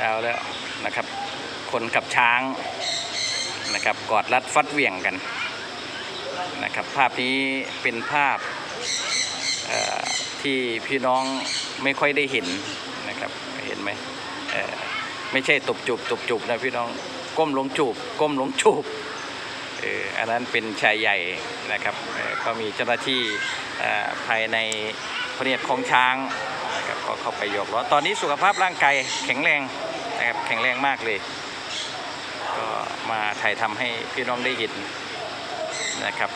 เอาแล้วนะครับ คนกับช้างนะครับกอดรัดฟัดเหวี่ยงกันนะครับ ภาพนี้เป็นภาพที่พี่น้องไม่ค่อยได้เห็นนะครับเห็นไหมไม่ใช่ตบจูบตบจูบนะพี่น้องก้มลงจูบก้มลงจูบเอออันนั้นเป็นชายใหญ่นะครับก็มีเจ้าหน้าที่ภายในพระเนียดของช้างนะครับก็เข้าไปยกล้อตอนนี้สุขภาพร่างกายแข็งแรง นะครับแข็งแรงมากเลย ก็มาถ่ายทำให้พี่น้องได้เห็นนะครับ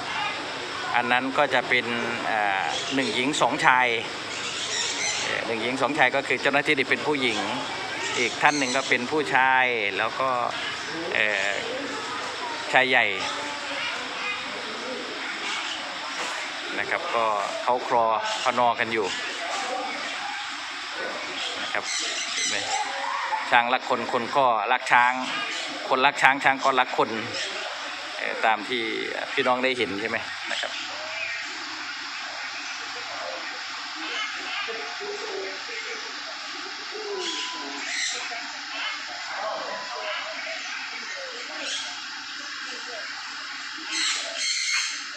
อันนั้นก็จะเป็นหนึ่งหญิงสองชายหนึ่งหญิงสองชายก็คือเจ้าหน้าที่ที่เป็นผู้หญิง อีกท่านหนึ่งก็เป็นผู้ชายแล้วก็ชายใหญ่นะครับก็เขาครอพนอกันอยู่ นะครับช้างรักคนคนก็รักช้าง คนรักช้างช้างก็รักคนตามที่พี่น้องได้เห็นใช่ไหมนะครับ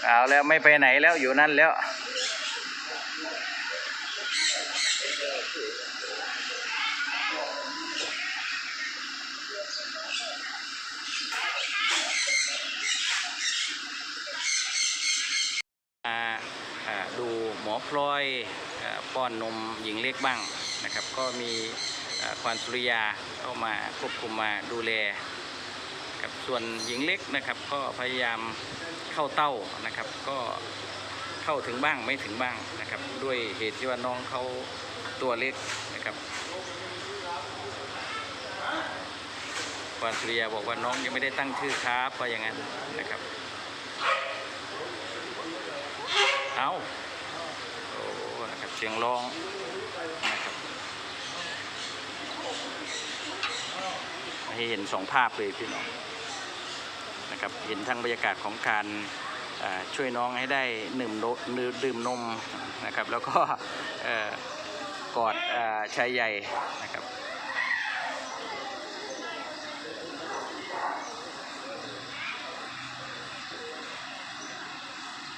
เอาแล้วไม่ไปไหนแล้วอยู่นั่นแล้ว มาอ่าดูหมอ พลอยป้อนนมหญิงเล็กบ้างนะครับ ก็มีควานสุริยาเข้ามาควบคุมมาดูแลกับส่วนหญิงเล็กนะครับ ก็พยายามเข้าเต้านะครับ ก็เข้าถึงบ้างไม่ถึงบ้างนะครับ ด้วยเหตุที่ว่าน้องเขาตัวเล็กนะครับควานสุริยาบอกว่าน้องยังไม่ได้ตั้งชื่อครับว่าอย่างนั้นนะครับเอาโอ้นะครับ เสียงร้องนะครับให้เห็นสองภาพเลยพี่น้องนะครับเห็นทั้งบรรยากาศของการช่วยน้องให้ได้ดื่มโนดื่มนมนะครับ แล้วก็อกอดอชายใหญ่นะครับ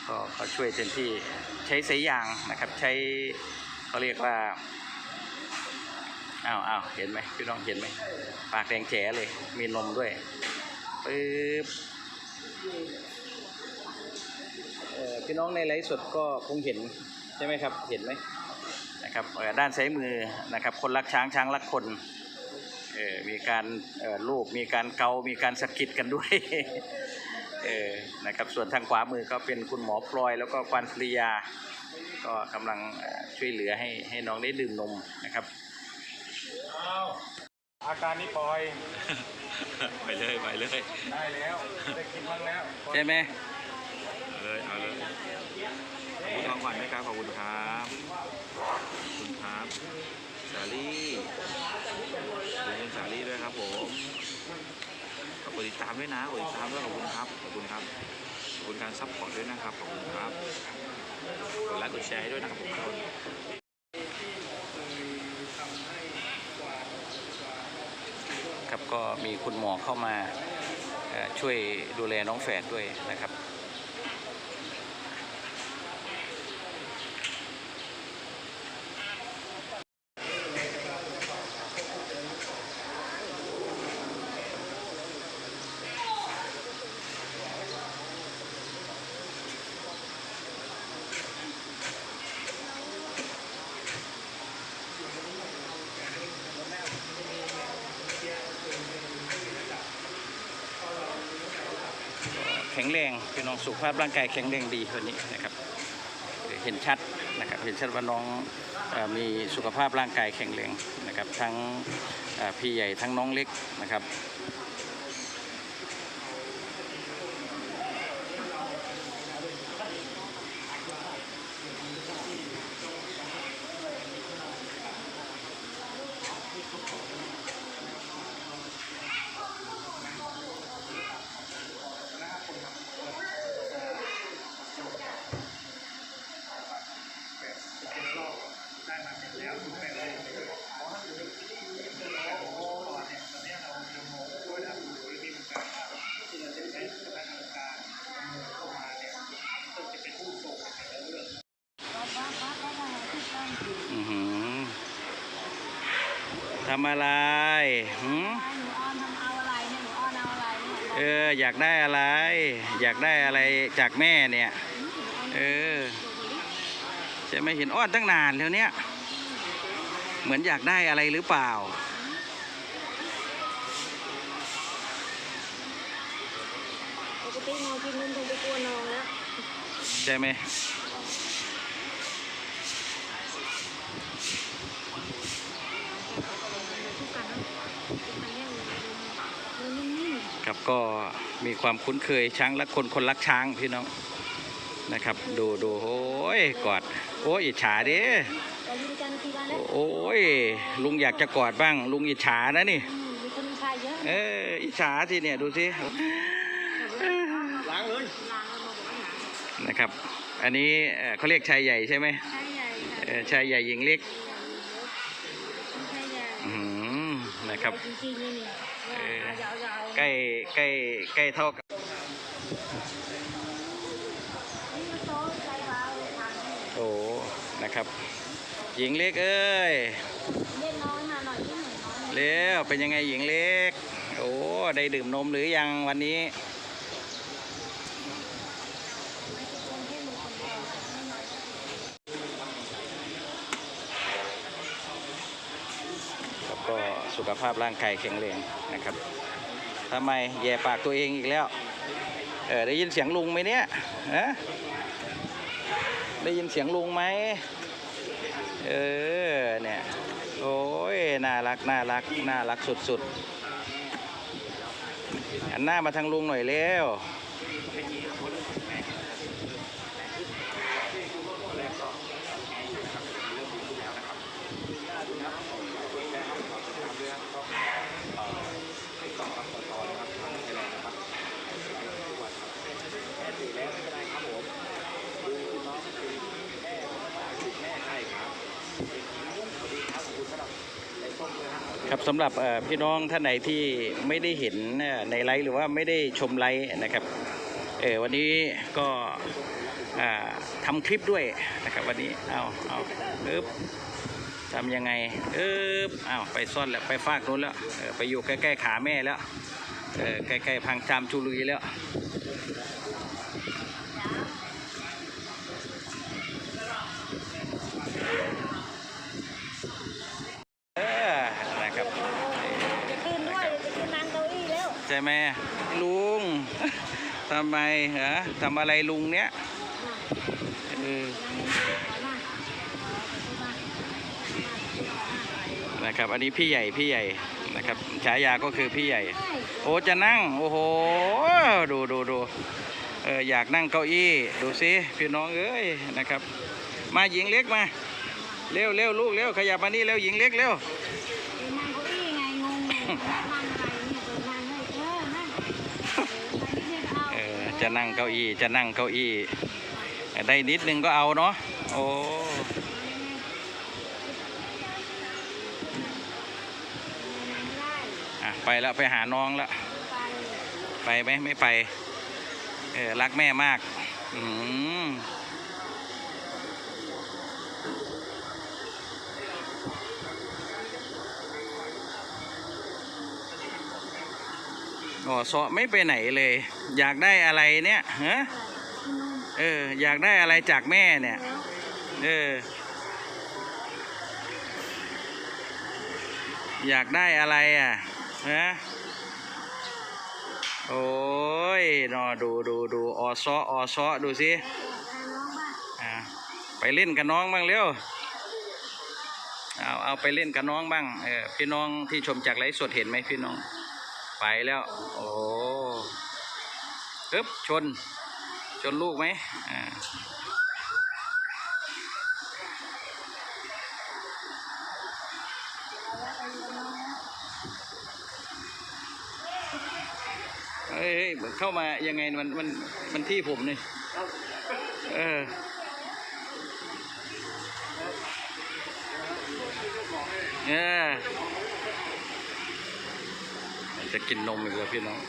ก็เขาช่วยเต็มที่ใช้สายยางนะครับ ใช้เขาเรียกว่าอ้าวอ้าวเห็นไหมพี่น้องเห็นไหมปากแดงแจ๋เลย มีนมด้วยปึ๊บพี่น้องในไลฟ์สดก็คงเห็นใช่ไหมครับ เห็นไหมนะครับด้านซ้ายมือนะครับ คนรักช้างช้างรักคนมีการลูบมีการเกา มีการสะกิดกันด้วย เออนะครับส่วนทางขวามือก็เป็นคุณหมอพลอย แล้วก็ควันฟริยา ก็กำลังเอ่อช่วยเหลือให้ให้น้องได้ดื่มนมนะครับอ้าวอาการนี้ปล่อย ไปเลยไปเลย ได้แล้วได้กินบ้างแล้วใช่ไหมเอาเลยเอาเลยขอบคุณทองขวัญด้วยครับขอบคุณครับขอบคุณครับสาลี่ขอบคุณสาลี่ด้วย ครับผมขอบคุณติดตามด้วยนะกดติดตามด้วยขอบคุณครับขอบคุณครับขอบคุณการซัพพอร์ตด้วยนะครับขอบคุณครับกดไลค์กดแชร์ให้ด้วยนะครับทุกคนครับก็มีคุณหมอเข้ามาช่วยดูแลน้องแฝดด้วยนะครับ ข็งแรงพี่น้องสุขภาพร่างกายแข็งแรงดีคนนี้นะครับ เห็นชัดนะครับเห็นชัดว่าน้องมีสุขภาพร่างกายแข็งแรงนะครับ ทั้งพี่ใหญ่ทั้งน้องเล็กนะครับ ทำอะไรหืมเออ อยากได้อะไร อยากได้อะไรจากแม่เนี่ย เออ จะไม่เห็นอ้อนตั้งนานแล้วเนี่ย เหมือนอยากได้อะไรหรือเปล่าปกติน้องกินนมคงไปกลัวน้องแล้ว ใช่ไหม ก็มีความคุ้นเคยช้างรักคนคนรักช้างพี่น้องนะครับ ดูดูโอ้ยกอดโอ้ยอิจฉาเด้ๆเราอยู่ด้วยกันกี่วันแล้วโอ้ยลุงอยากจะกอดบ้าง ลุงอิจฉานะนี่อืมมีคนชายเยอะเอออิจฉาสิเนี่ยดูสิล้างเลยล้างแล้วมาบอกว่าหนานะครับ อันนี้เอ่อเขาเรียกชายใหญ่ใช่ไหมชายใหญ่ค่ะเอ่อชายใหญ่หญิงเล็กชายใหญ่อืมนะครับ จริงๆนี่เนี่ยเออยาวๆใกล้ใกล้ใกล้เท่ากับนี่ก็โต๊ะชายเบาทางนี้โอ้นะครับ หญิงเล็กเอ้ยเล่นน้อยมาหน่อยที่หนึ่งน้อยเร็วเป็นยังไงหญิงเล็ก โอ้ได้ดื่มนมหรือยังวันนี้ ไม่ใช่คนที่มีคนเดียวไม่น้อย แล้วก็สุ ขภาพร่างกายแข็งแรงนะครับทำไมแย่ปากตัวเองอีกแล้ว เออได้ยินเสียงลุงไหมเนี่ยนะได้ยินเสียงลุงไหมเออเนี่ยโอ้ยน่ารักน่ารักน่ารักสุดๆหันหน้ามาทางลุงหน่อยเร็ว ครับสำหรับพี่น้องท่านไหนที่ไม่ได้เห็นในไลฟ์หรือว่าไม่ได้ชมไลฟ์นะครับเออวันนี้ก็ทำคลิปด้วยนะครับวันนี้เอาเอาปึ๊บทำยังไงปึ๊บเอาไปซ่อนแล้วไปฟากนู้นแล้วไปอยู่ใกล้ๆขาแม่แล้วใกล้ๆพังจามจุลุยแล้ว ช่ไหมลุงทำไมเหรอทำอะไรลุงเนี้ยเออนะครับ อันนี้พี่ใหญ่พี่ใหญ่นะครับฉายาก็คือพี่ใหญ่ โอ้จะนั่ง โอ้โห ดูดูดูเอออยากนั่งเก้าอี้ ดูสิพี่น้องเอ้ยนะครับ มาหญิงเล็กมา เร็วเร็วลูกเร็วขยับมานี่เร็วหญิงเล็กเร็ว จะนั่งเก้าอี้จะนั่งเก้าอี้ ได้นิดนึงก็เอาเนาะโอ้ไปแล้วไปหาน้องแล้วไปไปไหมไม่ไป เออรักแม่มาก อืม อ๋อเสาะไม่ไปไหนเลย อยากได้อะไรเนี่ยฮะเออ อยากได้อะไรจากแม่เนี่ย เออ อยากได้อะไรอะฮะโอ้ยนอดูดูดูออซอออซอดูสิอ่าไปเล่นกับน้องบ้างเร็วเอาเอาไปเล่นกับน้องบ้างเออพี่น้องที่ชมจากไลฟ์สดเห็นไหมพี่น้อง ไปแล้ว โอ้ปึ๊บชน ชนลูกไหมอ่าเอ้ยเอ้ยเข้ามายังไงมันมันมันที่ผมนี่เออเออ จะกินนมอีกแล้วพี่น้อง